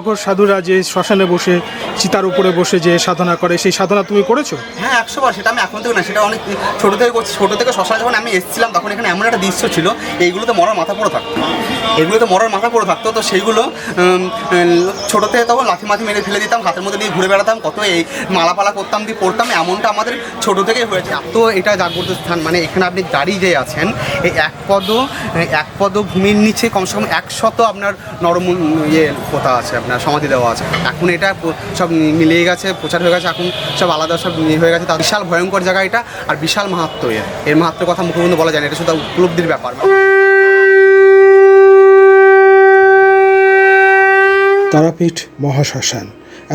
অঘর সাধুরা যে শ্মশানে বসে, চিতার উপরে বসে যে সাধনা করে, সেই সাধনা তুমি করেছ? হ্যাঁ একশো বার সেটা আমি এখন থেকে না, সেটা অনেক ছোটো থেকে করছি। ছোটো থেকে শ্মশানে যখন আমি এসেছিলাম, তখন এখানে এমন একটা দৃশ্য ছিল, এইগুলোতে মরার মাথা পড়ে থাকতো। এগুলোতে মরার মাথা পড়ে থাকতো, তো সেইগুলো ছোটো থেকে তখন লাথি মাথি মেরে ফেলে দিতাম, হাতের মধ্যে নিয়ে ঘুরে বেড়াতাম, কত এই মালাপালা করতাম, দিয়ে পড়তাম, এমনটা আমাদের ছোটো থেকেই হয়েছে। তো এটা জাগ্রত স্থান মানে এখানে আপনি দাঁড়িয়ে যে আছেন, এই এক পদ এক পদ ভূমির নিচে কমসে কম একশত আপনার নরম ইয়ে পোতা আছে আপনার সমাধি দেওয়া আছে। এখন এটা সব মিলিয়ে গেছে, প্রচার হয়ে গেছে, এখন সব আলাদা সব ইয়ে হয়ে গেছে। তা বিশাল ভয়ঙ্কর জায়গা এটা আর বিশাল মাহাত্ম এর। এর মাহাত্মের কথা মুখে বন্ধু বলা যায় না, এটা শুধু উপলব্ধির ব্যাপার। তারাপীঠ মহাশ্মশান।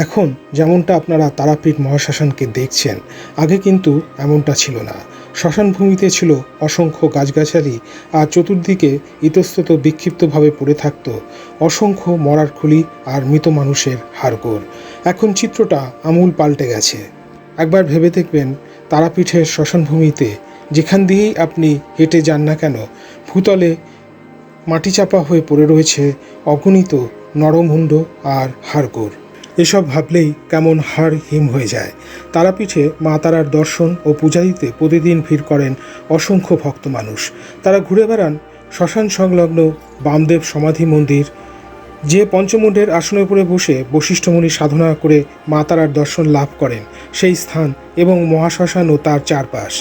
এখন যেমনটা আপনারা তারাপীঠ মহাশ্মশানকে দেখছেন, আগে কিন্তু এমনটা ছিল না। শ্মশান ভূমিতে ছিল অসংখ্য গাছগাছালি আর চতুর্দিকে ইতস্তত বিক্ষিপ্তভাবে পড়ে থাকত অসংখ্য মরার খুলি আর মৃত মানুষের হাড়গোড়। এখন চিত্রটা আমূল পাল্টে গেছে। একবার ভেবে দেখবেন, তারাপীঠের শ্মশানভূমিতে যেখান দিয়েই আপনি হেঁটে যান না কেন, ভূতলে মাটি চাপা হয়ে পড়ে রয়েছে অগণিত নরমুণ্ড আর হাড়গোড়। এসব ভাবলেই কেমন হাড় হিম হয়ে যায়। তারাপীঠে মা তারার দর্শন ও পূজা দিতে প্রতিদিন ভিড় করেন অসংখ্য ভক্ত মানুষ। তারা ঘুরে বেড়ান শ্মশান সংলগ্ন বামদেব সমাধি মন্দির, যে পঞ্চমুণ্ডের আসনের উপরে বসে বশিষ্ঠমুনি সাধনা করে মা তারার দর্শন লাভ করেন। সেই স্থান এবং মহাশ্মশান ও তার চারপাশ।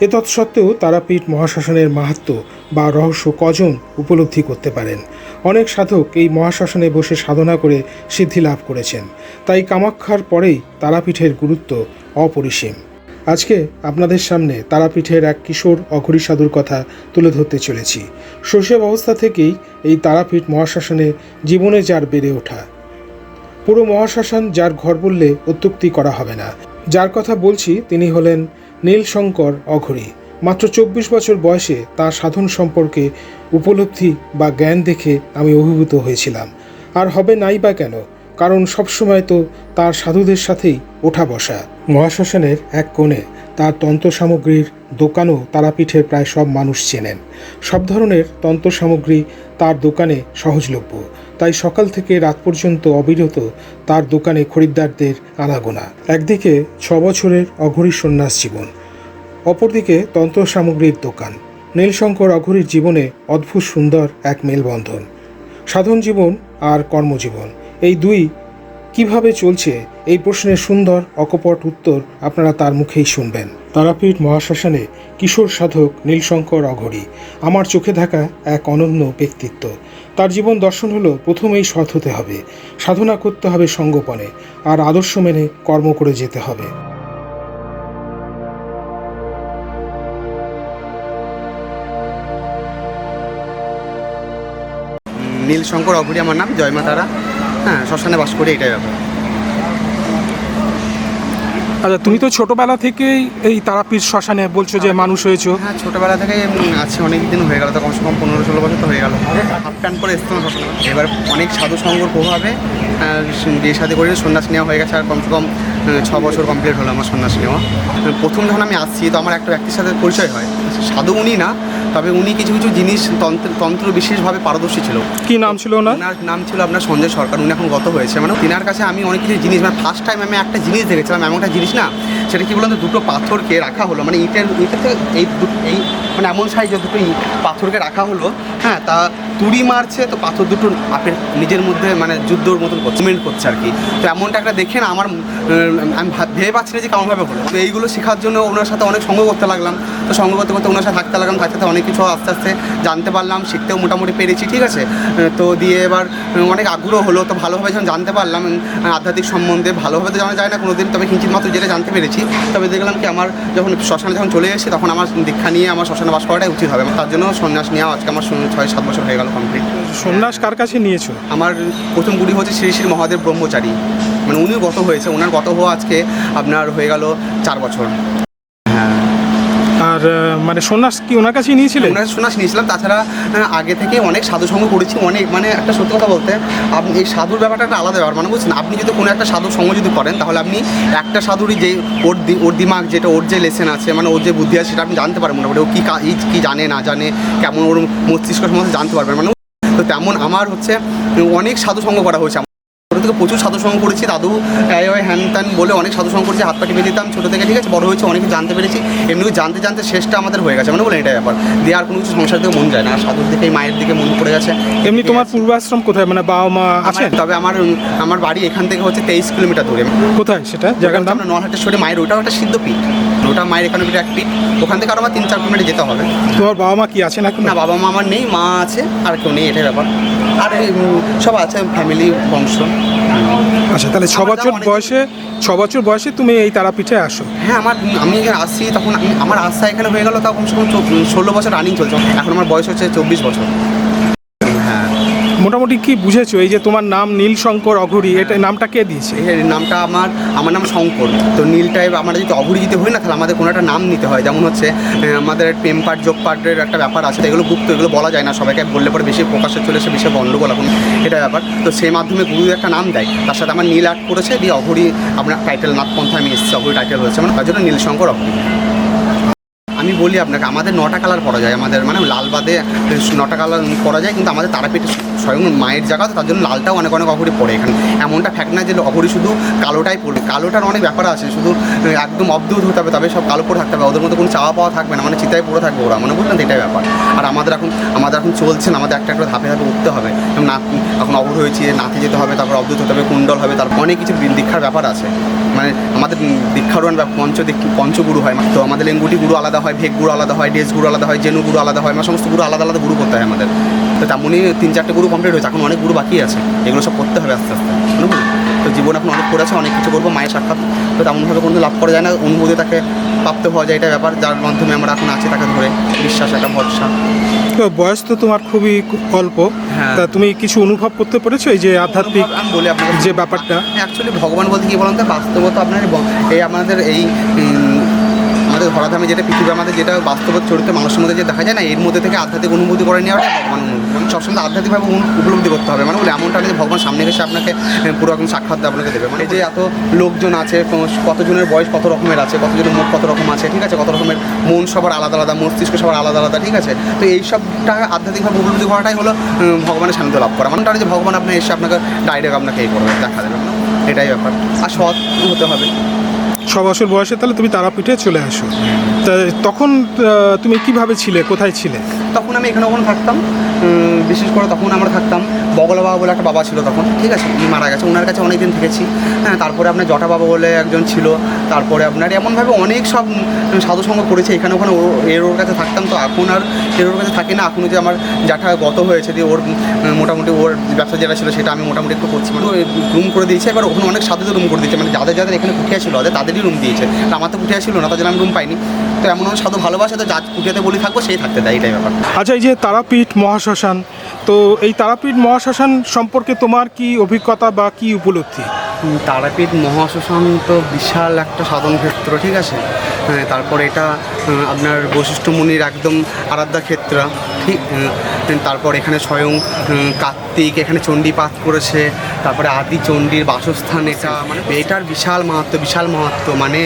এ তৎসত্ত্বেও তারাপীঠ মহাশ্মশানের মাহাত্ম বা রহস্য কজন উপলব্ধি করতে পারেন? অনেক সাধক এই মহাশ্মশানে বসে সাধনা করে সিদ্ধি লাভ করেছেন। তাই কামাক্ষার পরেই তারাপীঠের গুরুত্ব অপরিসীম। আজকে আপনাদের সামনে তারাপীঠের এক কিশোর অঘরী সাধুর কথা তুলে ধরতে চলেছি। শৈশব অবস্থা থেকেই এই তারাপীঠ মহাশ্মশানে জীবনে যার বেড়ে ওঠা। পুরো মহাশ্মশান যার ঘর বললে অত্যুক্তি করা হবে না। যার কথা বলছি তিনি হলেন নীলশঙ্কর অঘরী। মাত্র চব্বিশ বছর বয়সে তার সাধন সম্পর্কে উপলব্ধি বা জ্ঞান দেখে আমি অভিভূত হয়েছিলাম। আর হবে নাই বা কেন? কারণ সবসময় তো তার সাধুদের সাথেই ওঠা বসা। মহাশ্মশানের এক কোণে তার তন্ত্র সামগ্রীর দোকানও তারাপীঠের প্রায় সব মানুষ চেনেন। সব ধরনের তন্ত্র সামগ্রী তার দোকানে সহজলভ্য। তাই সকাল থেকে রাত পর্যন্ত অবিরত তার দোকানে খরিদ্দারদের আনাগোনা। একদিকে ছ বছরের অঘরী সন্ন্যাস জীবন, অপরদিকে তন্ত্র সামগ্রীর দোকান। নীলশঙ্কর অঘরীর জীবনে অদ্ভুত সুন্দর এক মেলবন্ধন। সাধন জীবন আর কর্মজীবন, এই দুই কীভাবে চলছে, এই প্রশ্নের সুন্দর, অকপট উত্তর আপনারা তার মুখেই শুনবেন। তারাপীঠ মহাশ্মশানে কিশোর সাধক নীলশঙ্কর অঘরী, আমার চোখে থাকা এক অনন্য ব্যক্তিত্ব। তার জীবন দর্শন হলো প্রথমেই সৎ হতে হবে, সাধনা করতে হবে সঙ্গপনে, আর আদর্শ মেনে কর্ম করে যেতে হবে। নীলশঙ্কর অঘুরি আমার নাম জয়মা তারা। হ্যাঁ শ্মশানে বাস করি, এটাই ব্যাপার। আচ্ছা তুমি তো ছোটবেলা থেকেই এই তারাপীঠ শ্মশানে বলছো যে মানুষ হয়েছো। হ্যাঁ ছোটোবেলা থেকে আছে অনেক দিন হয়ে গেল তো কমসে কম পনেরো ষোলো বছর তো হয়ে গেল। হাফ প্যান্ট করে এসতাম সবসময় এবার অনেক সাধু সঙ্গর প্রভাবে বিয়ে সাথে করে সন্ন্যাস নেওয়া হয়ে গেছে আর কমসে কম ছ বছর কমপ্লিট হলো আমার সন্ন্যাস নেওয়া। প্রথম যখন আমি আসছি তো আমার একটা ব্যক্তির সাথে পরিচয় হয়। সাধু উনি না তবে উনি কিছু কিছু জিনিস তন্ত্র তন্ত্র বিশেষভাবে পারদর্শী ছিল। কি নাম ছিল না ওনার নাম ছিল আপনার সঞ্জয় সরকার উনি এখন গত হয়েছে। মানে তিনার কাছে আমি অনেক কিছু জিনিস মানে ফার্স্ট টাইম আমি একটা জিনিস দেখেছিলাম এমন একটা জিনিস না সেটা কি বলুন তো, দুটো পাথরকে রাখা হলো? মানে ইটের ইটের থেকে এই এই মানে এমন সাইজের দুটো ই- পাথরকে রাখা হলো হ্যাঁ তা তুড়ি মারছে, তো পাথর দুটো আপের নিজের মধ্যে মানে যুদ্ধর মতন করছে করছে আর কি। তো এমনটা একটা দেখে না আমার আমি ভাব- পাচ্ছি না যে কেমনভাবে হলো। তো এইগুলো শেখার জন্য ওনার সাথে অনেক সঙ্গ করতে লাগলাম। তো সঙ্গ করতে করতে ওনার সাথে থাকতে লাগলাম, থাকতে থাকতে অনেক কিছু আস্তে আস্তে জানতে পারলাম, শিখতেও মোটামুটি পেরেছি, ঠিক আছে? তো দিয়ে এবার অনেক আগ্রহ হলো, তো ভালোভাবে যখন জানতে পারলাম আধ্যাত্মিক সম্বন্ধে, ভালোভাবে তো জানা যায় না কোনোদিন, তবে কিঞ্চিত মাত্র যেটা জানতে পেরেছি তবে দেখলাম কি আমার যখন শ্মশানে যখন চলে এসেছি তখন আমার দীক্ষা নিয়ে আমার শ্মশানে বাস করাটাই উচিত হবে। তার জন্য সন্ন্যাস নেওয়া আজকে আমার ছয় সাত বছর হয়ে গেল কমপ্লিট সন্ন্যাস কার কাছে নিয়েছো? আমার প্রথম গুরু হচ্ছে শ্রী শ্রী মহাদেব ব্রহ্মচারী। মানে উনিও গত হয়েছে। ওনার গত হওয়া আজকে আপনার হয়ে গেল চার বছর। আর মানে সন্ন্যাস কি ওনার কাছেই নিয়েছিলে ওনার সন্ন্যাস নিয়েছিলাম। তাছাড়া আগে থেকে অনেক সাধু সঙ্গ করেছি। অনেক মানে একটা সত্যি কথা বলতে আপনি এই সাধুর ব্যাপারটা একটা আলাদা ব্যাপার। মানে বুঝছেন, আপনি যদি কোনো একটা সাধুর সঙ্গ যদি করেন, তাহলে আপনি একটা সাধুরই যে ওর ওর দিমাগ, যেটা ওর যে লেসেন আছে মানে ওর যে বুদ্ধি আছে, সেটা আপনি জানতে পারবেন মোটামুটি। ও কী কা- জানে, না জানে, কেমন ওর মস্তিষ্ক সম্বন্ধে জানতে পারবেন। মানে তো তেমন আমার হচ্ছে, অনেক সাধু সঙ্গ করা হয়েছে থেকে প্রচুর সাধুসঙ্গ করেছি। দাদু ওই হ্যান ত্যান বলে অনেক সাধুসঙ্গ করেছি হাত পাটি বেঁধে দিতাম। ছোটো থেকে ঠিক আছে বড় হয়েছে অনেক জানতে পেরেছি। এমনি জানতে জানতে শেষটা আমাদের হয়ে গেছে। মানে বলে এটাই ব্যাপার। দিয়ে আর কোনো কিছু সংসার থেকে মন যায় না। সাধুর দিকে মায়ের দিকে মন পড়ে গেছে। এমনি তোমার পূর্বাশ্রম কোথায়? মানে বাবা মা আছে তবে আমার আমার বাড়ি এখান থেকে হচ্ছে তেইশ কিলোমিটার দূরে। কোথায় সেটা? জায়গার নাম? নলহাটেশ্বরী মায়ের ওটাও একটা সিদ্ধপীঠ ওটা মায়ের এখানে এক পীঠ। ওখান থেকে আরও আমার তিন চার কিলোমিটার যেতে হবে। তোমার বাবা মা কি আছেন এখন? না বাবা মা আমার নেই মা আছে আর কেউ নেই এটাই ব্যাপার। আর সব আছে ফ্যামিলি বংশ। আচ্ছা তাহলে ছ বছর বয়সে ছ বছর বয়সে তুমি এই তারাপীঠে আসো? হ্যাঁ আমার আমি এখানে আসছি তখন আমি- আমার আস্থা এখানে হয়ে গেল তখন ষোলো বছর রানিং চলছে। এখন আমার বয়স হচ্ছে চব্বিশ বছর। মোটামুটি কি বুঝেছ? এই যে তোমার নাম নীল শঙ্কর অঘরি, এটা নামটা কে দিয়েছে? নামটা আমার আমার নাম শঙ্কর। তো নীল টাইপ আমরা যদি অঘুরি যদি হই না, তাহলে আমাদের কোনো একটা নাম নিতে হয়। যেমন হচ্ছে আমাদের প্রেম পাঠ যোগ পাঠের একটা ব্যাপার আছে, এগুলো গুপ্ত, এগুলো বলা যায় না। সবাইকে বললে পরে বেশি প্রকাশে চলে এসে বেশি গণ্ডগোল এখন এটা ব্যাপার। তো সেই মাধ্যমে গুরু একটা নাম দেয়। তার সাথে আমার নীল আর্ট করেছে, দিয়ে অঘুরি আপনার টাইটেল নাথপন্থা আমি এসেছি, অঘুরি টাইটেল হয়েছে। মানে তার জন্য নীল শঙ্কর অঘুরি। আমি বলি আপনাকে, আমাদের নটা কালার পরা যায়। আমাদের মানে লালবাদে নটা কালার পরা যায়, কিন্তু আমাদের তারাপীঠে স্বয়ং মায়ের জায়গা তো তার জন্য লালটাও অনেক অনেক অপরি পড়ে এখানে। এমনটা ফ্যাক্ট না যে অপরি শুধু কালোটাই পড়বে। কালোটার অনেক ব্যাপার আছে, শুধু একদম অবধূত হতে হবে, তবে সব কালো পরে থাকতে হবে। ওদের মধ্যে কোনো চাওয়া পাওয়া থাকবে না মানে চিতায় পড়ে থাকবে ওরা। মানে বুঝলেন এটাই ব্যাপার। আর আমাদের এখন আমাদের এখন চলছে না, আমাদের একটা একটা ধাপে ধাপে উঠতে হবে। না, এখন অঘর হয়েছে, নাতে যেতে হবে, তারপর অবধূত হতে হবে, কুণ্ডল হবে তারপর অনেক কিছু দীক্ষার ব্যাপার আছে। মানে আমাদের দীক্ষারোহণ পঞ্চ পঞ্চগুরু হয়। তো আমাদের লেঙ্গুটি গুরু আলাদা হয় ভেগ গুরু আলাদা হয়, ডেস গুরু আলাদা হয়, জেনু গুরু আলাদা হয় মানে সমস্ত গুরু আলাদা আলাদা গুরু করতে হয় আমাদের। তো তেমনই তিন চারটে গুরু কমপ্লিট হয়েছে। এখন অনেক গুরু বাকি আছে। এগুলো সব করতে হবে আস্তে আস্তে। বুঝলেন? তো জীবন এখন অনেক করে আছে অনেক কিছু করব মায়ের সাক্ষাৎ। তো তেমনভাবে কোনো লাভ করা যায় না। অনুভূতি তাকে প্রাপ্ত হওয়া যায় এটা ব্যাপার। যার মাধ্যমে আমরা এখন আছি তাকে ধরে বিশ্বাস একটা ভরসা। তো বয়স তো তোমার খুবই অল্প। হ্যাঁ। তা তুমি কিছু অনুভব করতে পেরেছ এই যে আধ্যাত্মিক আমি বলি আপনাকে যে ব্যাপারটা? অ্যাকচুয়ালি ভগবান বলতে কি বলুন তো? বাস্তবতা আপনার এই আমাদের এই ধরাধামে যেটা পৃথিবী আমাদের যেটা বাস্তব চরিত্র মানুষের মধ্যে যে দেখা যায় না, এর মধ্যে থেকে আধ্যাত্মিক অনুভূতি করে নেওয়াটা ভগবান মানে সবসময় আধ্যাত্মিকভাবে উপলব্ধি করতে হবে। মানে বলে এমনটা যে ভগবান সামনে এসে আপনাকে পুরো একদম সাক্ষাৎ আপনাকে দেবে। মানে যে এত লোকজন আছে কতজনের বয়স কত রকমের আছে, কতজনের মুখ কত রকম আছে, ঠিক আছে? কত রকমের মন সবার আলাদা আলাদা, মস্তিষ্ক সবার আলাদা আলাদা, ঠিক আছে? তো এই সবটা আধ্যাত্মিকভাবে উপলব্ধি করাটাই হলো ভগবানের সান্নিধ্য লাভ করা। মানে যে ভগবান আপনি এসে আপনাকে ডাইরেক্ট আপনাকে এই করবে, দেখা দেবে। এটাই ব্যাপার। আর সৎ হতে হবে। ছ বছর বয়সে তাহলে তুমি তারাপীঠে চলে আসো। তা তখন তুমি কীভাবে ছিলে? কোথায় ছিলে? তখন আমি এখানে ওখানে থাকতাম। বিশেষ করে, তখন আমরা থাকতাম। বগলা বাবা বলে একটা বাবা ছিল তখন, ঠিক আছে? উনি মারা গেছে ওনার কাছে অনেক দিন থেকেছি। হ্যাঁ তারপরে আপনার জটা বাবা বলে একজন ছিল, তারপরে আপনার এমনভাবে অনেক সব সাধুসঙ্গ করেছে, এখানে ওখানে ও, এর ওর কাছে থাকতাম, তো এখন আর এর ওর কাছে থাকি না, এখন যে আমার জাঠা গত হয়েছে, দিয়ে ওর মোটামুটি ওর ব্যবসা যেটা ছিল, সেটা আমি মোটামুটি একটু করছি মানে রুম করে দিয়েছে, এবার ওখানে অনেক সাধুদের রুম করে দিয়েছে মানে যাদের যাদের এখানে কুঠিয়া ছিল তাদেরই রুম দিয়েছে। আমার তো কুঠিয়া ছিল না তাদের আমি রুম পাইনি। তো এমন সাধু ভালোবাসে, তো যা কুঠিয়াতে বলি থাকব, সেই থাকতে দেয়, এটাই ব্যাপার। আচ্ছা এই যে তারাপীঠ মহাশ্মশান। তো এই তারাপীঠ মহাশ্মশান সম্পর্কে তোমার কি অভিজ্ঞতা বা কি উপলব্ধি? তারাপীঠ মহাশ্মশান তো বিশাল একটা সাধন ক্ষেত্র, ঠিক আছে? হ্যাঁ তারপর এটা আপনার বশিষ্ঠ মুনির একদম আরাধ্যা ক্ষেত্র, ঠিক তারপর এখানে স্বয়ং কার্তিক, এখানে চণ্ডীপাঠ করেছে, তারপরে আদি চণ্ডীর বাসস্থান এটা মানে এটার বিশাল মাহাত্ম বিশাল মাহাত্ম মানে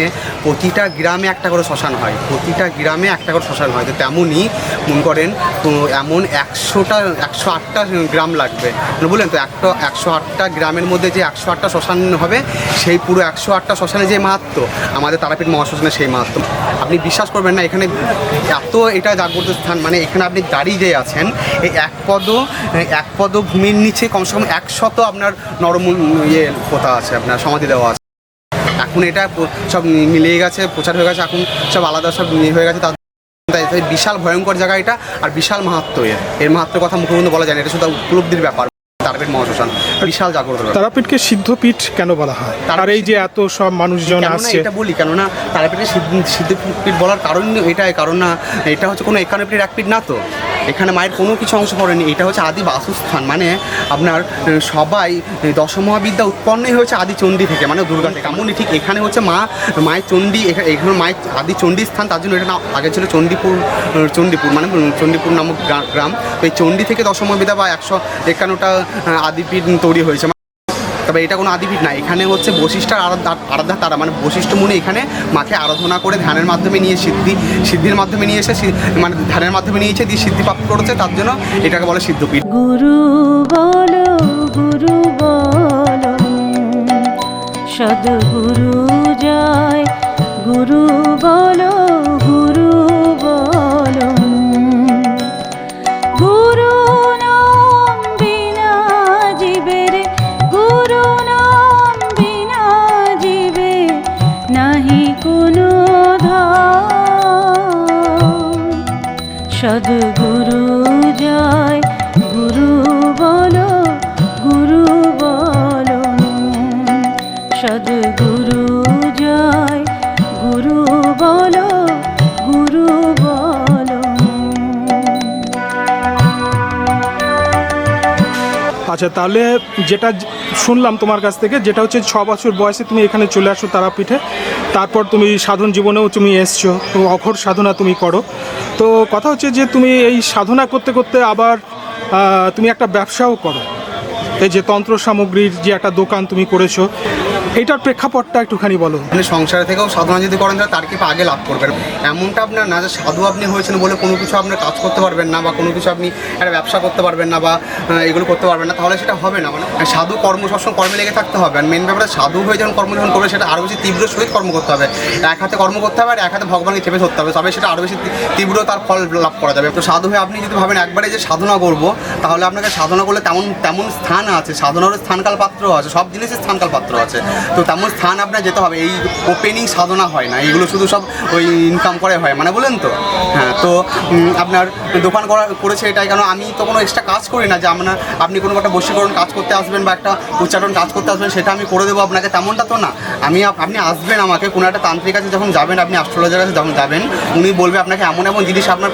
প্রতিটা গ্রামে একটা করে শ্মশান হয়, প্রতিটা গ্রামে একটা করে শ্মশান হয়, তো তেমনই, মনে করেন, তো এমন একশোটা, একশো আটটা গ্রাম লাগবে মানে বললেন তো একটা একশো আটটা গ্রামের মধ্যে যে একশো আটটা শ্মশান হবে, সেই পুরো একশো আটটা শ্মশানে যে মাহাত্ম, আমাদের তারাপীঠ মহাশ্মশানে সেই মাহাত্ম। আপনি বিশ্বাস করবেন না, এখানে এত এটা জাগ্রত স্থান মানে এখানে আপনি দাঁড়িয়ে যে আছেন, এই এক পদ এক পদ ভূমির নিচে কমসে কম একশত আপনার নরম ইয়ে পোতা আছে, আপনার সমাধি দেওয়া আছে। এখন এটা সব মিলিয়ে গেছে, প্রচার হয়ে গেছে, এখন সব আলাদা সব ইয়ে হয়ে গেছে, তার তাই বিশাল ভয়ঙ্কর জায়গা এটা, আর বিশাল মাহাত্ম এর। মাহাত্মের কথা মুখবন্ধ বলা যায় না, এটা শুধু উপলব্ধির ব্যাপার। তারপীঠ মহাশ্মশান। বিশাল জাগ্রত তারাপীঠকে সিদ্ধপীঠ কেন বলা হয়? আর এই যে এত সব মানুষজন আসছে। এটা বলি কেননা তারাপীঠে সিদ্ধ- সিদ্ধপীঠ বলার কারণ এটাই কারণ না এটা হচ্ছে কোনো একান্ন পীঠ এক পীঠ না তো। এখানে মায়ের কোনো কিছু অংশ পড়েনি এটা হচ্ছে আদি বাসস্থান। মানে আপনার সবাই দশমহাবিদ্যা উৎপন্নই হয়েছে আদি চণ্ডী থেকে মানে দুর্গা থেকে। এমনই ঠিক এখানে হচ্ছে মা মায়ের চণ্ডী এখা- এখানে মায়ের আদি চণ্ডী স্থান তার জন্য এটা নাম আগে ছিল চণ্ডীপুর চণ্ডীপুর মানে চণ্ডীপুর নামক গ্রা- গ্রাম। তো এই চণ্ডী থেকে দশমহাবিদ্যা বা একশো একান্নটা আদিপীঠ তৈরি হয়েছে। তবে এটা কোনো আদিপীঠ না, এখানে হচ্ছে বশিষ্ঠের আরাধ্যা তারা। মানে বশিষ্ঠ মুনি এখানে মাকে আরাধনা করে ধ্যানের মাধ্যমে নিয়ে সিদ্ধি সিদ্ধির মাধ্যমে নিয়ে এসে মানে ধ্যানের মাধ্যমে নিয়েছে দিয়ে সিদ্ধি প্রাপ্ত করেছে, তার জন্য এটাকে বলে সিদ্ধপীঠ। গুরু বলো গুরু বলো, সদগুরু জয়। গুরু বলো আচ্ছা তাহলে যেটা শুনলাম তোমার কাছ থেকে, যেটা হচ্ছে ছ বছর বয়সে তুমি এখানে চলে আসো তারাপীঠে, তারপর তুমি সাধন জীবনেও তুমি এসছো তো অঘর সাধনা তুমি করো। তো কথা হচ্ছে যে তুমি এই সাধনা করতে করতে আবার তুমি একটা ব্যবসাও করো। এই যে তন্ত্র সামগ্রীর যে একটা দোকান তুমি করেছ এইটার প্রেক্ষাপটটা একটুখানি বলো। আপনি সংসারে থেকেও সাধনা যদি করেন, তাহলে তার কি আগে লাভ করবেন? এমনটা আপনার না যে সাধু আপনি হয়েছেন বলে কোনো কিছু আপনার কাজ করতে পারবেন না বা কোনো কিছু আপনি একটা ব্যবসা করতে পারবেন না বা এগুলো করতে পারবেন না, তাহলে সেটা হবে না। মানে সাধু কর্ম সবসময় কর্মে লেগে থাকতে হবে। আর মেন ব্যাপারে সাধু হয়ে যখন কর্ম যখন করবে, সেটা আরও বেশি তীব্র সহিত কর্ম করতে হবে। এক হাতে কর্ম করতে হবে আর এক হাতে ভগবানকে চেপে ধরতে হবে। তবে সেটা আরও বেশি তীব্র তার ফল লাভ করা যাবে। তো সাধু হয়ে আপনি যদি ভাবেন একবারে যে সাধনা করব, তাহলে আপনাকে সাধনা করলে তেমন তেমন স্থান আছে। সাধনারও স্থানকাল পাত্র আছে। সব জিনিসের স্থানকাল পাত্র আছে। তো তেমন স্থান আপনার যেতে হবে। এই ওপেনিং সাধনা হয় না এগুলো শুধু সব ওই ইনকাম করে হয় মানে বলেন তো? হ্যাঁ তো আপনার দোকান করা, করেছে এটাই কেন? আমি তো কোনো এক্সট্রা কাজ করি না যে আপনার আপনি কোনো একটা বশীকরণ কাজ করতে আসবেন বা একটা উচ্চারণ কাজ করতে আসবেন, সেটা আমি করে দেবো আপনাকে, তেমনটা তো না। আমি আপনি আসবেন আমাকে, কোনো একটা তান্ত্রিক কাছে যখন যাবেন, আপনি অ্যাস্ট্রোলজার কাছে যখন যাবেন, উনি বলবে আপনাকে এমন এমন জিনিস আপনার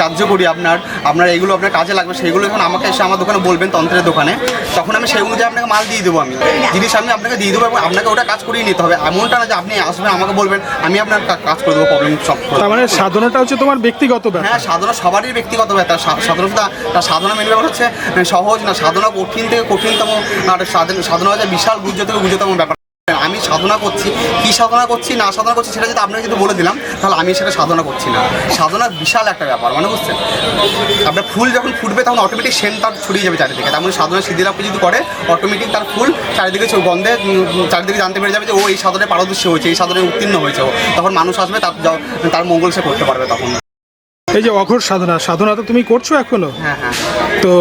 কার্যকরী আপনার আপনার এইগুলো আপনার কাজে লাগবে, সেইগুলো যখন আমাকে এসে আমার দোকানে বলবেন তন্ত্রের দোকানে, তখন আমি সেই অনুযায়ী আপনাকে মাল দিয়ে দেবো আমি। জিনিস আমি আপনাকে দিয়ে দেবো এবং আপনাকে ওটা কাজ করিয়ে নিতে হবে। এমনটা না যে আপনি আসবেন আমাকে বলবেন আমি আপনার কাজ করে দেবো প্রবলেম সব তার মানে সাধনাটা হচ্ছে তোমার ব্যক্তিগত ব্যাপার। হ্যাঁ সাধনা সবারই ব্যক্তিগত ব্যাপার। সাধনা তার সাধনা মেন ব্যাপার হচ্ছে সহজ না সাধনা কঠিন থেকে কঠিনতম আর সাধন- সাধনা হচ্ছে বিশাল গুজ্জ থেকে গুজ্জতম ব্যাপার। আমি সাধনা করছি। কি সাধনা করছি, না সাধনা করছি, সেটা যদি আপনাকে যদি বলে দিলাম, তাহলে আমি সেটা সাধনা করছি না। সাধনা বিশাল একটা ব্যাপার মানে বুঝছেন? আপনার ফুল যখন ফুটবে, তখন অটোমেটিক সেন তার ছড়িয়ে যাবে চারিদিকে। তেমন সাধনা সিদ্ধিলাভ যদি করে অটোমেটিক তার ফুল চারিদিকে গন্ধে চারিদিকে জানতে পেরে যাবে যে, ও এই সাধনে পারদর্শী হয়েছে, এই সাধনে উত্তীর্ণ হয়েছে ও। তখন মানুষ আসবে, তার তার মঙ্গল সে করতে পারবে তখন। এই যে অঘর সাধনা সাধনা তো তুমি করছ এখনও? হ্যাঁ হ্যাঁ। তো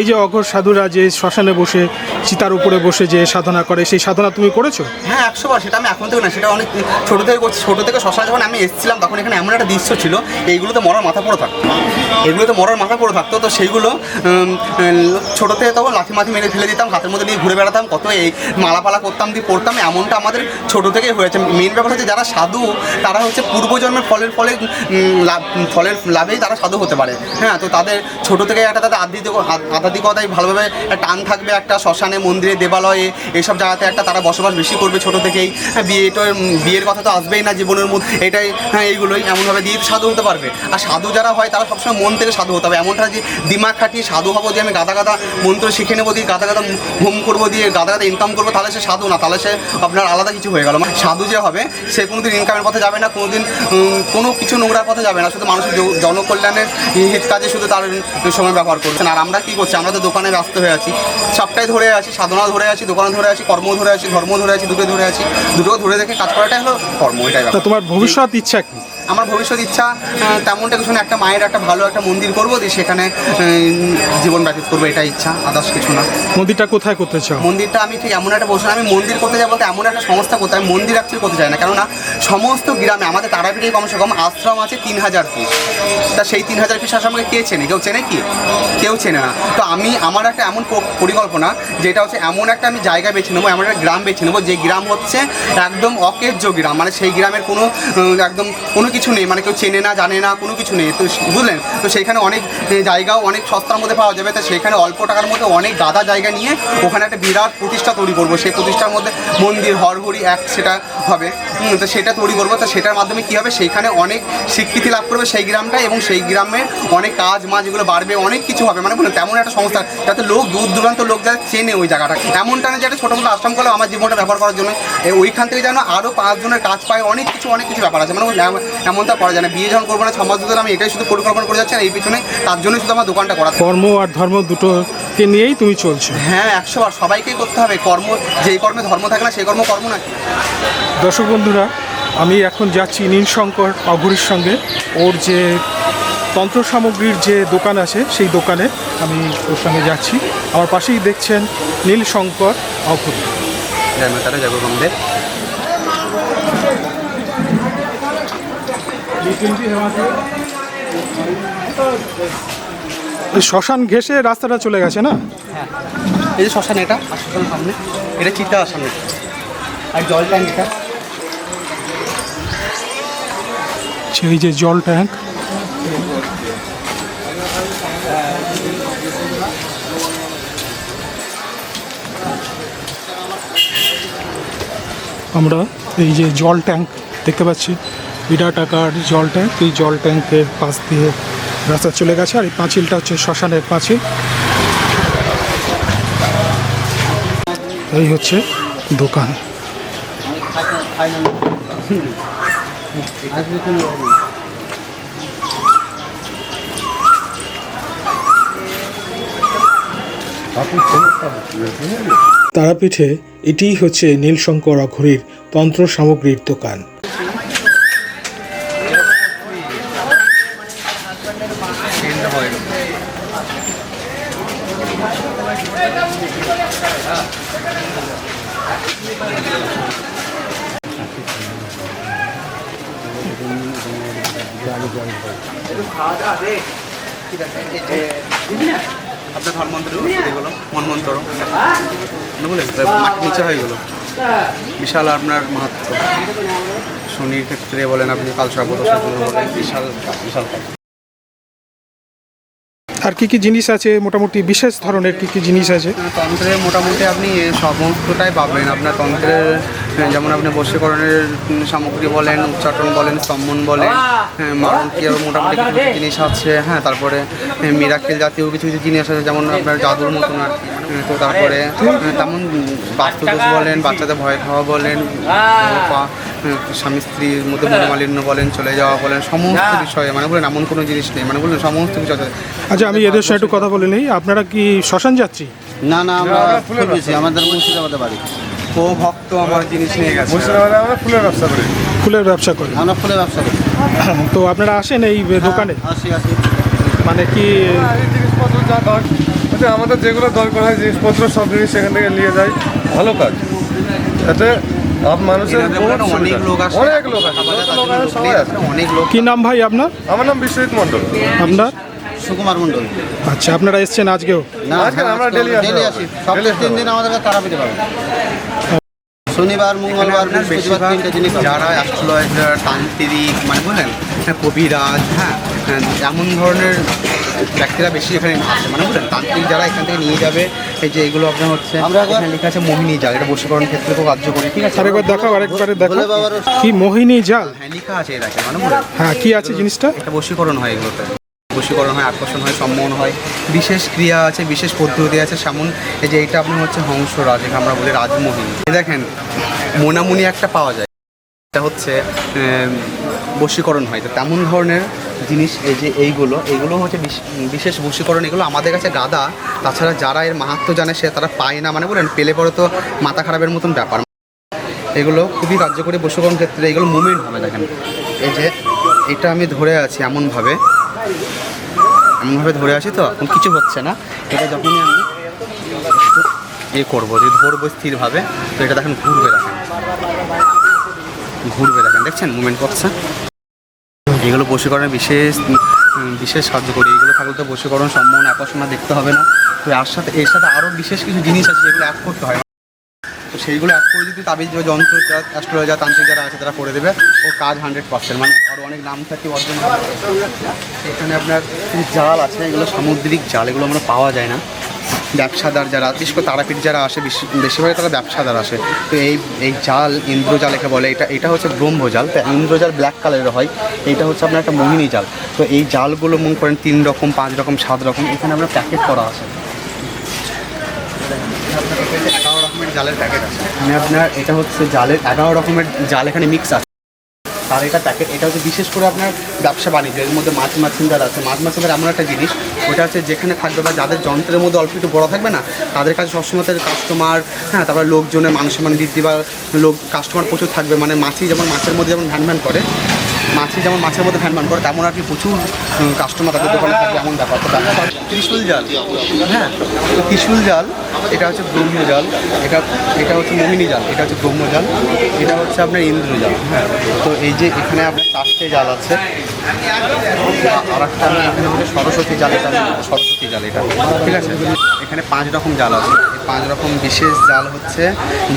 এই যে অঘর সাধুরা যে শ্মশানে বসে চিতার উপরে বসে যে সাধনা করে সেই সাধনা তুমি করেছ? হ্যাঁ একশো বার সেটা আমি এখন থেকে না সেটা অনেক ছোটো থেকে করছি ছোটো থেকে শ্মশানে যখন আমি এসেছিলাম তখন এখানে এমন একটা দৃশ্য ছিল এইগুলোতে মরার মাথা পড়ে থাকতো। এগুলোতে মরার মাথা পড়ে থাকতো তো সেইগুলো ছোটো থেকে তখন লাথি মাথি মেরে ফেলে দিতাম হাতের মধ্যে নিয়ে ঘুরে বেড়াতাম কত এই মালাপালা করতাম দিয়ে পড়তাম এমনটা আমাদের ছোটো থেকেই হয়েছে। মেন ব্যাপার হচ্ছে যারা সাধু তারা হচ্ছে পূর্বজন্মের ফলের ফলে লাভ ফলের লাভেই তারা সাধু হতে পারে। হ্যাঁ তো তাদের ছোটো থেকে একটা তাদের আধ্যাত্মিক আধ্যাত্মিকতায় ভালোভাবে টান থাকবে, একটা শ্মশানে, মন্দিরে, দেবালয়ে, এইসব জায়গাতে একটা তারা বসবাস বেশি করবে ছোটো থেকেই। হ্যাঁ বিয়ে তো বিয়ের কথা তো আসবেই না জীবনের মধ্যে, এটাই হ্যাঁ এইগুলোই। এমনভাবে দিয়ে সাধু হতে পারবে। আর সাধু যারা হয়, তারা সবসময় মন থেকে সাধু হতে হবে। এমনটা যে দিমাগ খাটিয়ে সাধু হব দিয়ে আমি গাদা গাদা মন্ত্র শিখে নেব দিয়ে গাদা গাদা হোম করব দিয়ে গাদা গাদা ইনকাম করব, তাহলে সে সাধু না, তাহলে সে আপনার আলাদা কিছু হয়ে গেল। মানে সাধু যে হবে, সে কোনোদিন ইনকামের পথে যাবে না, কোনোদিন কোনো কিছু নোংরার পথে যাবে না, শুধু মানুষের জনকল্যাণের হিত কাজে শুধু তার সময় ব্যবহার করছেন। আর আমরা কি করছি? আমরা তো দোকানে ব্যস্ত হয়ে আছি। সবটাই ধরে আছি, সাধনা ধরে আছি, দোকান ধরে আছি, কর্ম ধরে আছি, ধর্ম ধরে আছি, দুটো ধরে আছি। দুটো ধরে দেখে কাজ করাটাই হলো কর্ম, এটাই তোমার ভবিষ্যৎ ইচ্ছা কি? আমার ভবিষ্যৎ ইচ্ছা তেমনটা কিছু না একটা মায়ের একটা ভালো একটা মন্দির করব দিয়ে সেখানে জীবন ব্যতীত করব এটা ইচ্ছা আদার্স কিছু না। মন্দিরটা কোথায় করতে চাও? মন্দিরটা আমি ঠিক এমন একটা বসে আমি মন্দির করতে যাব বলতে এমন একটা সংস্থা করতে আমি মন্দির অ্যাকচুয়ালি করতে চাই না কেননা সমস্ত গ্রামে আমাদের তারাপীঠে কমসে কম আশ্রম আছে তিন হাজার পিস তা সেই তিন হাজার পিস আশ্রমকে কে চেনে? কেউ চেনে কি? কেউ চেনে না। তো আমি আমার একটা এমন পরিকল্পনা যেটা হচ্ছে এমন একটা আমি জায়গা বেছে নেব এমন একটা গ্রাম বেছে নেব যে গ্রাম হচ্ছে একদম অকেজ্য গ্রাম মানে সেই গ্রামের কোনো একদম কোনো কিছু নেই মানে কেউ চেনে না, জানে না, কোনো কিছু নেই। তো বুঝলেন? তো সেখানে অনেক জায়গাও অনেক সস্তার মধ্যে পাওয়া যাবে। তো সেখানে অল্প টাকার মধ্যে অনেক গাদা জায়গা নিয়ে ওখানে একটা বিরাট প্রতিষ্ঠা তৈরি করব। সেই প্রতিষ্ঠার মধ্যে মন্দির, হরহরি এক সেটা হবে। তো সেটা তৈরি করব। তো সেটার মাধ্যমে কী হবে? সেইখানে অনেক স্বীকৃতি লাভ করবে সেই গ্রামটা এবং সেই গ্রামে অনেক কাজ মাছ এগুলো বাড়বে অনেক কিছু হবে। মানে বলুন তেমন একটা সংস্থা যাতে লোক দূর দূরান্ত লোক যাতে চেনে ওই জায়গাটা। এমনটা না যে একটা ছোটো মতো আশ্রম করল আমার জীবনটা ব্যবহার করার জন্য। ওইখান থেকে যেন আরও পাঁচজনের কাজ পায় অনেক কিছু অনেক কিছু ব্যাপার আছে। মানে এমনটা করা যায় না। বিয়ে যখন করব না সমাজ ধরে আমি এটাই শুধু পরিকল্পনা করে যাচ্ছি আর এই পিছনে তার জন্যই শুধু আমার দোকানটা করা। কর্ম আর ধর্ম দুটোকে নিয়েই তুমি চলছো? হ্যাঁ একশো বার সবাইকেই করতে হবে। কর্ম যেই কর্মে ধর্ম থাকে না সেই কর্ম কর্ম না দর্শক বন্ধুরা আমি এখন যাচ্ছি নীলশঙ্কর অঘুরির সঙ্গে। ওর যে তন্ত্র সামগ্রীর যে দোকান আছে সেই দোকানে আমি ওর সঙ্গে যাচ্ছি। আমার পাশেই দেখছেন নীলশঙ্কর অঘুরি। জয় মাতারা শ্মশান ঘেসে রাস্তাটা চলে গেছে না? এই যে শ্মশান এটা আর শ্মশানের সামনে। এটা চিত্তার সামনে। আর জল ট্যাঙ্ক এটা সেই যে জল ট্যাঙ্ক। আমরা এই যে জল ট্যাঙ্ক দেখতে পাচ্ছি। বিরাট আকার জল ট্যাঙ্ক। এই জল ট্যাঙ্কের পাশ দিয়ে রাস্তা চলে গেছে আর এই পাঁচিলটা হচ্ছে শ্মশানের পাঁচিল। এই হচ্ছে দোকান। তারাপীঠে এটিই হচ্ছে নীলশঙ্কর অঘরীর তন্ত্র সামগ্রীর দোকান। আপনার ধর্মন্ত্র এগুলো মনমন্ত্র মানে বলে নিচে হয়ে গেলো বিশাল আপনার মাহাত্ম শনির ক্ষেত্রে বলেন আপনি কাল জন্য বলেন বিশাল বিশাল। আর কি কি জিনিস আছে? মোটামুটি বিশেষ ধরনের কি কি জিনিস আছে? তন্ত্রে মোটামুটি আপনি সমস্তটাই পাবেন। আপনার তন্ত্রের যেমন আপনি বশীকরণের সামগ্রী বলেন উচ্চাটন বলেন স্তম্ভন বলেন হ্যাঁ, মারণকীয় মোটামুটি কিছু কিছু জিনিস আছে হ্যাঁ তারপরে মিরাকেল জাতীয় কিছু কিছু জিনিস আছে যেমন আপনার জাদুর মতন আর হ্যাঁ, তো তারপরে তেমন বাস্তুদোষ বলেন বাচ্চাদের ভয় খাওয়া বলেন হ্যাঁ, স্বামী স্ত্রীর মধ্যে মনোমালিন্য বলেন চলে যাওয়া বলেন সমস্ত বিষয়ে মানে বলেন এমন কোনো জিনিস নেই মানে বললেন সমস্ত কিছু আছে। আচ্ছা আমি এদের সঙ্গে একটু কথা বলে নিই। আপনারা কি শ্মশান যাচ্ছি না না আমরা ফুল বেশি আমাদের মুর্শিদাবাদে বাড়ি। ও ভক্ত আমার জিনিস নিয়ে গেছে। মুর্শিদাবাদে আমরা ফুলের ব্যবসা করি। ফুলের ব্যবসা করি। আমরা ফুলের ব্যবসা করি। তো আপনারা আসেন এই দোকানে? আসি আসি। মানে কি জিনিসপত্র যা দরকার আমাদের যেগুলো দরকার হয় জিনিসপত্র সব জিনিস সেখান থেকে নিয়ে যাই। ভালো কাজ। এতে আপ মানুষের এনাদের বহুত অনেক লোক আসে। অনেক লোক আছে খাবার যত দাবার লোক আছে। সবাই নেই, অনেক লোক কি নাম ভাই আপনার? আমার নাম বিশ্বজিৎ মণ্ডল। আপনার? সুকুমার মণ্ডল। আচ্ছা আপনারা এসছেন আজকেও? না আজকে হ্যাঁ, আমরা আজকে আসি। সপ্তাহে তিন দিন আমাদের শনিবার মঙ্গলবার বৃহস্পতিবার তিনটে জিনিস যারা অ্যাস্ট্রোলজার তান্ত্রিক মানে বললেন হ্যাঁ, কবিরাজ হ্যাঁ হ্যাঁ, এমন ধরনের ব্যক্তিরা বেশি এখানে আসে। মানে বললেন তান্ত্রিক যারা এখান থেকে নিয়ে যাবে এই যে এগুলো আপনার হচ্ছে আমরা এখানে লেখা আছে মোহিনী জাল এটা বশীকরণ ক্ষেত্রে খুব কার্যকরী। ঠিক আছে আরেকবার দেখাও আরেকবারে দেখো কি মোহিনী জাল? হ্যাঁ লেখা আছে এটাকে মানে বললেন হ্যাঁ কি আছে জিনিসটা? এটা বশীকরণ হয় এগুলোতে। বশীকরণ হয় আকর্ষণ হয় সম্মোহন হয়। বিশেষ ক্রিয়া আছে বিশেষ পদ্ধতি আছে। যেমন এই যে এটা আপনার হচ্ছে হংসরাজ এখানে আমরা বলি রাজমোহিনী। এই দেখেন মোনামুনি একটা পাওয়া যায়। এটা হচ্ছে বশীকরণ হয়। তো তেমন ধরনের জিনিস, এই যে এইগুলো এইগুলো হচ্ছে বিশ- বিশেষ বশীকরণ, এগুলো আমাদের কাছে গাদা তাছাড়া যারা এর মাহাত্ম জানে, সে তারা পায় না। মানে বলেন, পেলে পরে তো মাথা খারাপের মতন ব্যাপার। এগুলো খুবই কার্যকরী বশীকরণ ক্ষেত্রে এগুলো মুভমেন্ট হবে, দেখেন। এই যে, এটা আমি ধরে আছি এমনভাবে। এমনভাবে ধরে আছি তো, এখন কিছু হচ্ছে না। এটা যখনই আমি একটু ইয়ে করব যে ধরবো স্থিরভাবে, তো এটা দেখেন ঘুরবে দেখেন। ঘুরবে, দেখেন, দেখছেন? মুভমেন্ট করছে। এগুলো বশীকরণের বিশেষ বিশেষ বিশেষ করি। এগুলো থাকলে তো বশীকরণ, সম্মোহন আকর্ষণ দেখতে হবে না। তো এর সাথে এর সাথে আরও বিশেষ কিছু জিনিস আছে যেগুলো অ্যাড করতে হয়। তো সেইগুলো অ্যাড করে যদি তাবিজ যন্ত্র অ্যাস্ট্রোলজার তান্ত্রিক যারা আছে তারা করে দেবে। ও কাজ হান্ড্রেড পার্সেন্ট মানে আরও অনেক নাম থাকে অর্জন এখানে আপনার জাল আছে, এগুলো সামুদ্রিক জাল, এগুলো আমরা পাওয়া যায় না। ব্যবসাদার যারা বিশেষ করে তারাপীঠ যারা আসে বেশি বেশিরভাগ তারা ব্যবসাদার আসে। তো এই এই জাল ইন্দ্রজাল একে বলে এটা এটা হচ্ছে ব্রহ্মজাল। তো ইন্দ্রজাল ব্ল্যাক কালারের হয় এটা হচ্ছে আপনার একটা মোহিনী জাল। তো এই জালগুলো মনে করেন তিন রকম পাঁচ রকম সাত রকম এখানে আমরা প্যাকেট করা আছে। এগারো রকমের জালের প্যাকেট আছে। মানে আপনার এটা হচ্ছে জালের এগারো রকমের জাল এখানে মিক্স আছে। তার এটা প্যাকেট এটা হচ্ছে বিশেষ করে আপনার ব্যবসা বাণিজ্য, এর মধ্যে মাছ মাছিন্দার আছে। মাছ মাছিন্দার এমন একটা জিনিস ওটা হচ্ছে যেখানে থাকবে বা যাদের যন্ত্রের মধ্যে অল্প একটু বড়ো থাকবে না, তাদের কাছে সবসময় তাদের কাস্টমার হ্যাঁ তারপরে লোকজনের মানুষের মানে বৃদ্ধি বা লোক কাস্টমার প্রচুর থাকবে। মানে মাছি যেমন মাছের মধ্যে যেমন ভ্যান ভ্যান করে মাছি যেমন মাছের মধ্যে ভ্যান করে তেমন আর কি প্রচুর কাস্টমার তাদের দোকানে থাকবে এমন ব্যাপার। তো ত্রিশুল জাল। হ্যাঁ তো ত্রিশুল জাল এটা হচ্ছে ব্রহ্ম জাল এটা এটা হচ্ছে মোহিনী জাল এটা হচ্ছে ব্রহ্ম জাল এটা হচ্ছে আপনার ইন্দ্র জাল হ্যাঁ। তো এই যে এখানে আপনার চারটে জাল আছে আর একটা সরস্বতী জাল এটা সরস্বতী জাল এটা ঠিক আছে? এখানে পাঁচ রকম জাল আছে। পাঁচ রকম বিশেষ জাল হচ্ছে,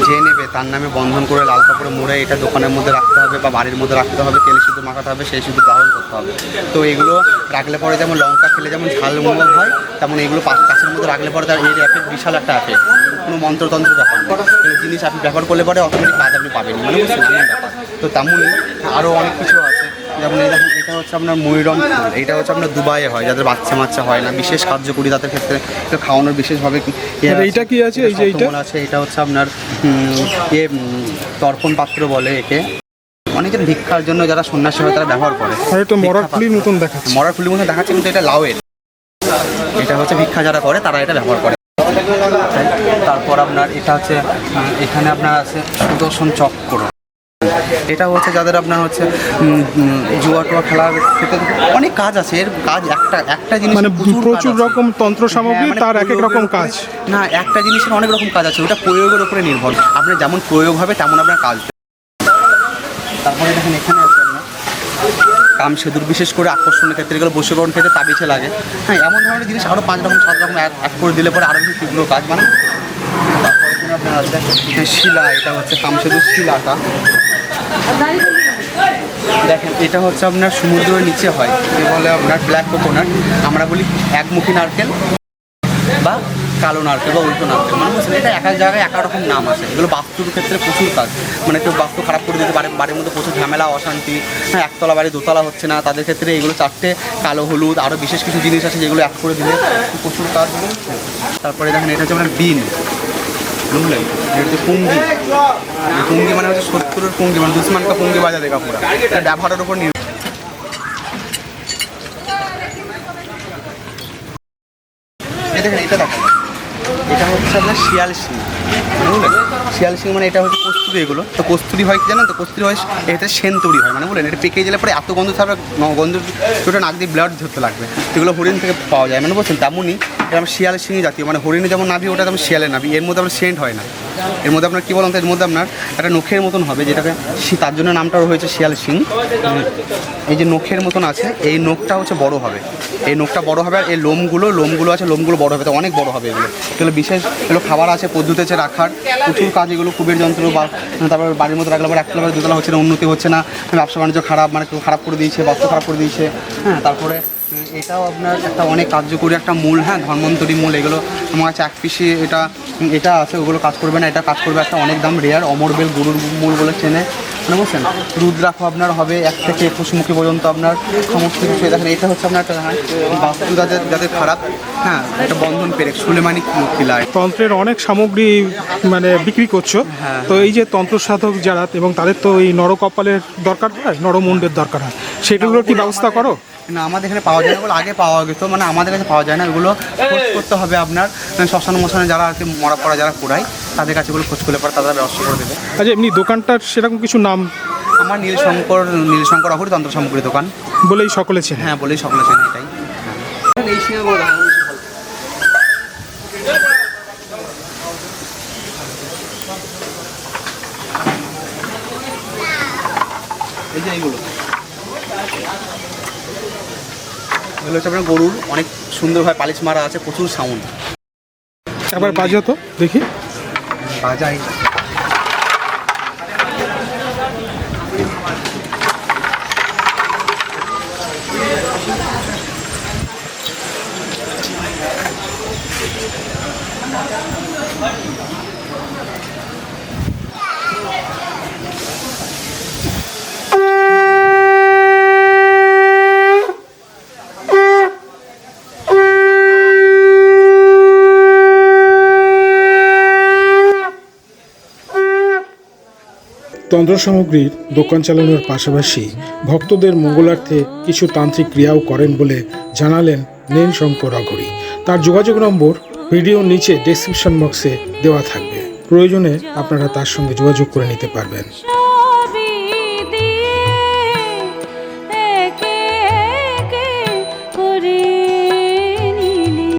যে নেবে তার নামে বন্ধন করে লাল কাপড়ে মুড়ে এটা দোকানের মধ্যে রাখতে হবে বা বাড়ির মধ্যে রাখতে হবে, তেলে শুধু মাখাতে হবে, সেই শুধু গ্রহণ করতে হবে। তো এগুলো রাখলে পরে যেমন লঙ্কা খেলে যেমন ঝাল মনে হয়, তেমন এগুলো কাছের মধ্যে রাখলে পরে তার এর এফেক্ট বিশাল একটা এফেক্ট কোনো মন্ত্রতন্ত্র ব্যাপার জিনিস আপনি ব্যবহার করলে পরে অটোমেটিক কাজ আপনি পাবেন মানে ব্যাপার তো তেমনই আরও অনেক কিছু আছে। যেমন এটা হচ্ছে আপনার ময়ূরম ফুল। এটা হচ্ছে আপনার দুবাইয়ে হয় যাদের বাচ্চা মাচ্চা হয় না। বিশেষ কার্যকরী তাদের ক্ষেত্রে এটা খাওয়ানোর বিশেষভাবে ইয়ে এইটা কি আছে? এই যে এইটা? আছে এটা হচ্ছে আপনার ইয়ে তর্পণ পাত্র বলে একে। অনেকের ভিক্ষার জন্য যারা সন্ন্যাসী হয় তারা ব্যবহার করে। হয়তো মরার ভিক্ষা ফুলির। মতন দেখাচ্ছে। মরার ফুলির মধ্যে দেখাচ্ছে কিন্তু এটা লাউয়ের। এটা হচ্ছে ভিক্ষা যারা করে তারা এটা ব্যবহার করে। তারপর আপনার এটা হচ্ছে এখানে আপনার আছে সুদর্শন চক্র। এটা হচ্ছে যাদের আপনার হচ্ছে জুয়া টুয়া খেলার ক্ষেত্রে অনেক কাজ আছে এর কাজ একটা একটা জিনিস মানে প্রচুর রকম তন্ত্র সামগ্রী হ্যাঁ, মানে তার এক এক রকম কাজ। না একটা জিনিসের অনেক রকম কাজ আছে ওটা প্রয়োগের উপরে নির্ভর। আপনার যেমন প্রয়োগ হবে তেমন আপনার কাজ। তারপরে দেখেন এখানে আছে কাম সেতুর বিশেষ করে আকর্ষণের ক্ষেত্রে এগুলো বসীকরণ ক্ষেত্রে তাবিছে লাগে। হ্যাঁ এমন ধরনের জিনিস আরও পাঁচ রকম সাত রকম এক এক করে দিলে পরে আরও বেশি তীব্র কাজ মানে তারপরে আপনার আছে শিলা এটা হচ্ছে কামসেতুর শিলাটা। দেখেন, এটা হচ্ছে আপনার সমুদ্রের নিচে হয়। বলে আপনার? ব্ল্যাক কোকোনাট আমরা বলি একমুখী নারকেল বা কালো নারকেল বা উল্টো নারকেল। মানে বুঝছেন এটা এক এক জায়গায় এক রকম নাম আছে। এগুলো বাস্তুর ক্ষেত্রে প্রচুর কাজ। মানে কেউ বাস্তু খারাপ করে দিতে পারে, বাড়ির মধ্যে প্রচুর ঝামেলা, অশান্তি হ্যাঁ একতলা বাড়ি, দোতলা হচ্ছে না। তাদের ক্ষেত্রে এগুলো চারটে, কালো, হলুদ আরও বিশেষ কিছু জিনিস আছে যেগুলো এক করে দিলে প্রচুর কাজ। তারপরে দেখেন, এটা হচ্ছে আপনার বিন। বুঝলেন এটা পুঙ্গি। পুঙ্গি মানে হচ্ছে শত্রুর পুঙ্গি মানে দুশ্মনকে পুঙ্গি বাজা দেখা পুরা এটা ব্যবহারের উপর নির্ভর। এই দেখেন, এটা দেখেন। এটা হচ্ছে আপনার শিয়াল সিং শিয়াল সিং মানে এটা হচ্ছে কস্তুরি এগুলো। তো কস্তুরি হয় কি জানেন তো? কস্তুরি হয় এটা সেন তৈরি হয় মানে বলেন এটা পেকে গেলে পরে এত গন্ধ থাকবে গন্ধ ওটা নাক দিয়ে ব্লাড ধরতে লাগবে। এগুলো হরিণ থেকে পাওয়া যায় মানে বলছেন তেমনই এটা আমার শিয়াল সিংই জাতীয় মানে হরিণে যেমন নাভি, ওটা তেমন শিয়ালের নাভি। এর মধ্যে আপনার সেন্ট হয় না। এর মধ্যে আপনার কী বলুন এর মধ্যে আপনার একটা নখের মতন হবে, যেটাকে তার জন্য নামটা হয়েছে শিয়াল সিং। এই যে নখের মতন আছে, এই নখটা হচ্ছে বড় হবে। এই নখটা বড় হবে আর এই লোমগুলো লোমগুলো আছে, লোমগুলো বড় হবে। তো অনেক বড় হবে এগুলো। এগুলো বিশেষ এগুলো খাবার আছে, পদ্ধতি আছে রাখার, প্রচুর কাজ এগুলো কুবের যন্ত্র, বা, তারপর বাড়ির মধ্যে রাখলে পরে একতলা দুতলা হচ্ছে না, উন্নতি হচ্ছে না ব্যবসা বাণিজ্য খারাপ মানে খারাপ করে দিয়েছে বাস্তু খারাপ করে দিয়েছে হ্যাঁ তারপরে এটাও আপনার একটা অনেক কার্যকরী একটা মূল হ্যাঁ ধর্মন্তরী মূল। এগুলো আমার কাছে এক পিসি এটা এটা আছে ওগুলো কাজ করবে না এটা কাজ করবে একটা অনেক দাম রেয়ার অমরবেল গরুর মূল বলে চেনে। মানে বুঝছেন? রুদ্রাক্ষ আপনার হবে এক থেকে একুশমুখী পর্যন্ত আপনার সমস্ত কিছু। দেখেন এটা হচ্ছে আপনার একটা হ্যাঁ বাস্তু যাদের যাদের খারাপ হ্যাঁ একটা বন্ধন পেরেক সুলেমানি কিলায় তন্ত্রের অনেক সামগ্রী মানে বিক্রি করছ। হ্যাঁ। তো এই যে তন্ত্র সাধক যারা এবং তাদের তো এই নরকপালের দরকার হয় নরমুণ্ডের দরকার হয় সেগুলোর কি ব্যবস্থা করো? না আমাদের এখানে পাওয়া যায় না ওগুলো আগে পাওয়া যেত মানে আমাদের কাছে পাওয়া যায় না ওগুলো খোঁজ করতে হবে আপনার। মানে শ্মশান মশানে যারা আর কি মরা পড়া যারা পোড়ায় তাদের কাছে ওগুলো খোঁজ করলে পরে তারা ব্যবস্থা করে দেবে। আচ্ছা এমনি দোকানটার সেরকম কিছু নাম? আমার নীলশঙ্কর নীলশঙ্কর অহরি তন্ত্র সামগ্রী দোকান। বলেই সকলে চেনে। হ্যাঁ বলেই সকলে চেনে এটাই। এই সিঙ্গাগুলো ভালো। এই যে এইগুলো। হচ্ছে আপনার গরুর অনেক সুন্দরভাবে পালিশ মারা আছে প্রচুর সাউন্ড একবার বাজে তো দেখি। বাজাই। তন্ত্র সামগ্রীর দোকান চালানোর পাশাপাশি ভক্তদের মঙ্গলার্থে কিছু তান্ত্রিক ক্রিয়াও করেন বলে জানালেন নেন শঙ্কর অঘরি তার যোগাযোগ নম্বর ভিডিওর নিচে ডেসক্রিপশন বক্সে দেওয়া থাকবে। প্রয়োজনে আপনারা তার সঙ্গে যোগাযোগ করে নিতে পারবেন।